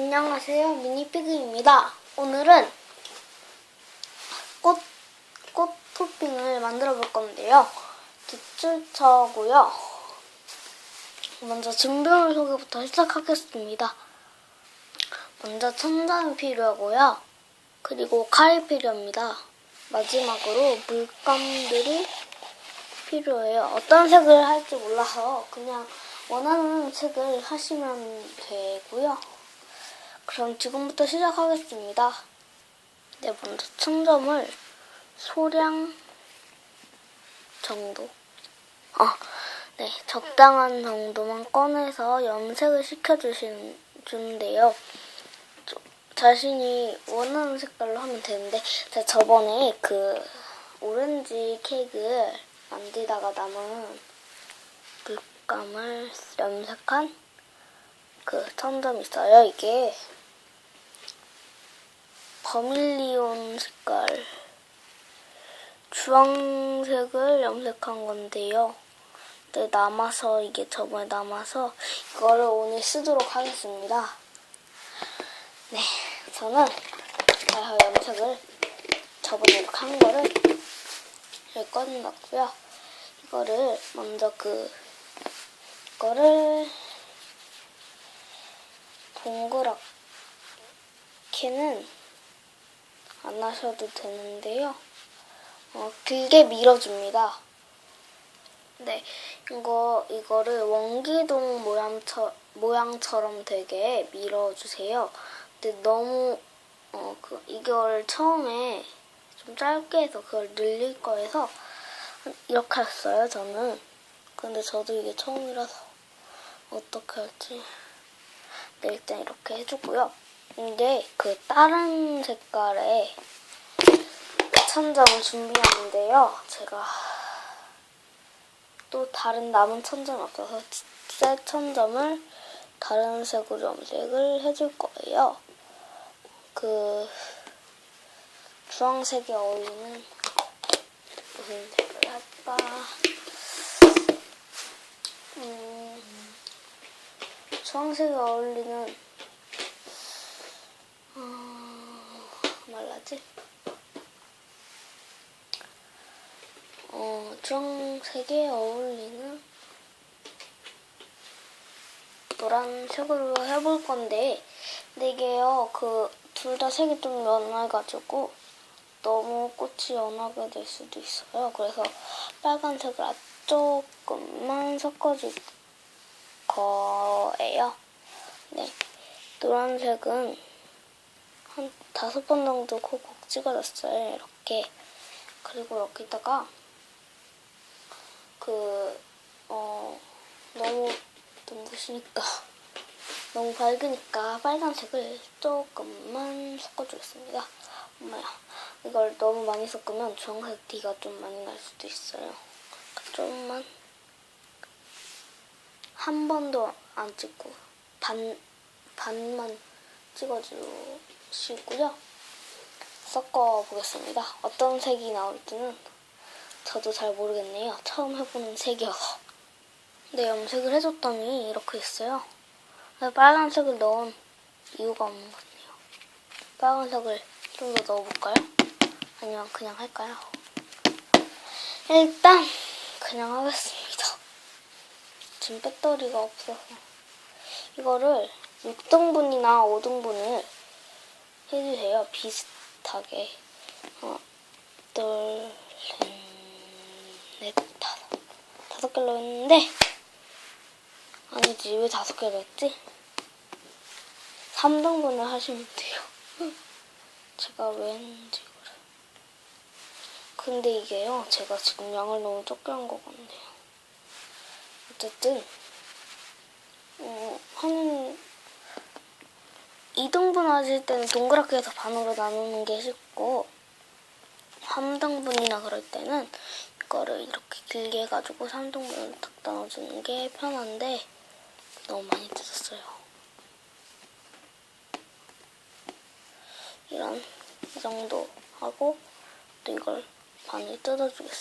안녕하세요. 미니피그입니다. 오늘은 꽃, 꽃 토핑을 만들어 볼 건데요. 기출처고요. 먼저 준비물 소개부터 시작하겠습니다. 먼저 천장이 필요하고요. 그리고 칼이 필요합니다. 마지막으로 물감들이 필요해요. 어떤 색을 할지 몰라서 그냥 원하는 색을 하시면 되고요. 그럼 지금부터 시작하겠습니다. 네, 먼저 천점을 소량 정도. 아, 네, 적당한 정도만 꺼내서 염색을 시켜주시는데요. 자신이 원하는 색깔로 하면 되는데, 제가 저번에 그 오렌지 케이크를 만들다가 남은 물감을 염색한 그 천점이 있어요. 이게 버밀리온 색깔 주황색을 염색한 건데요. 네, 남아서 이게 저번에 남아서 이거를 오늘 쓰도록 하겠습니다. 네, 저는 자, 염색을 저번에 이렇게 한 거를 여기 꺼내놨고요. 이거를 먼저 그 이거를 동그랗게는 안 하셔도 되는데요. 어, 길게 밀어줍니다. 네, 이거 이거를 원기동 모양처, 모양처럼 되게 밀어주세요. 근데 너무 어, 그 이걸 처음에 좀 짧게 해서 그걸 늘릴 거여서 이렇게 했어요. 저는. 근데 저도 이게 처음이라서 어떻게 할지. 네, 일단 이렇게 해주고요. 이제 그 다른 색깔의 천점을 준비하는데요. 제가 또 다른 남은 천점이 없어서 새 천점을 다른 색으로 염색을 해줄 거예요. 그 주황색에 어울리는 무슨 색을 할까? 음, 주황색에 어울리는 어, 말라지? 어, 주황색에 어울리는 노란색으로 해볼 건데, 근데 이게요, 그, 둘 다 색이 좀 연해가지고, 너무 꽃이 연하게 될 수도 있어요. 그래서 빨간색을 아- 조금만 섞어줄 거예요. 네. 노란색은 한 다섯 번 정도 콕콕 찍어줬어요. 이렇게. 그리고 여기다가 그, 어, 너무 눈부시니까, 너무 밝으니까 빨간색을 조금만 섞어주겠습니다. 엄마야, 이걸 너무 많이 섞으면 주황색 티가 좀 많이 날 수도 있어요. 좀만. 한 번도 안 찍고, 반, 반만 찍어주시고요. 섞어보겠습니다. 어떤 색이 나올지는 저도 잘 모르겠네요. 처음 해보는 색이어서. 네, 염색을 해줬더니 이렇게 있어요. 빨간색을 넣은 이유가 없는 것 같네요. 빨간색을 좀 더 넣어볼까요? 아니면 그냥 할까요? 일단 그냥 하겠습니다. 지금 배터리가 없어서 이거를 6등분이나 5등분을 해주세요. 비슷하게. 하나, 둘, 셋, 넷, 다섯. 다섯 개로 했는데, 아니지, 왜 다섯 개로 했지? 3등분을 하시면 돼요. 제가 왜 했는지 그래. 근데 이게요, 제가 지금 양을 너무 적게 한 것 같네요. 어쨌든, 어, 한 2등분 하실 때는 동그랗게 해서 반으로 나누는 게 쉽고 3등분이나 그럴 때는 이거를 이렇게 길게 해가지고 3등분을 탁 나눠주는 게 편한데 너무 많이 뜯었어요. 이런 이 정도 하고 또 이걸 반을 뜯어주겠습니다.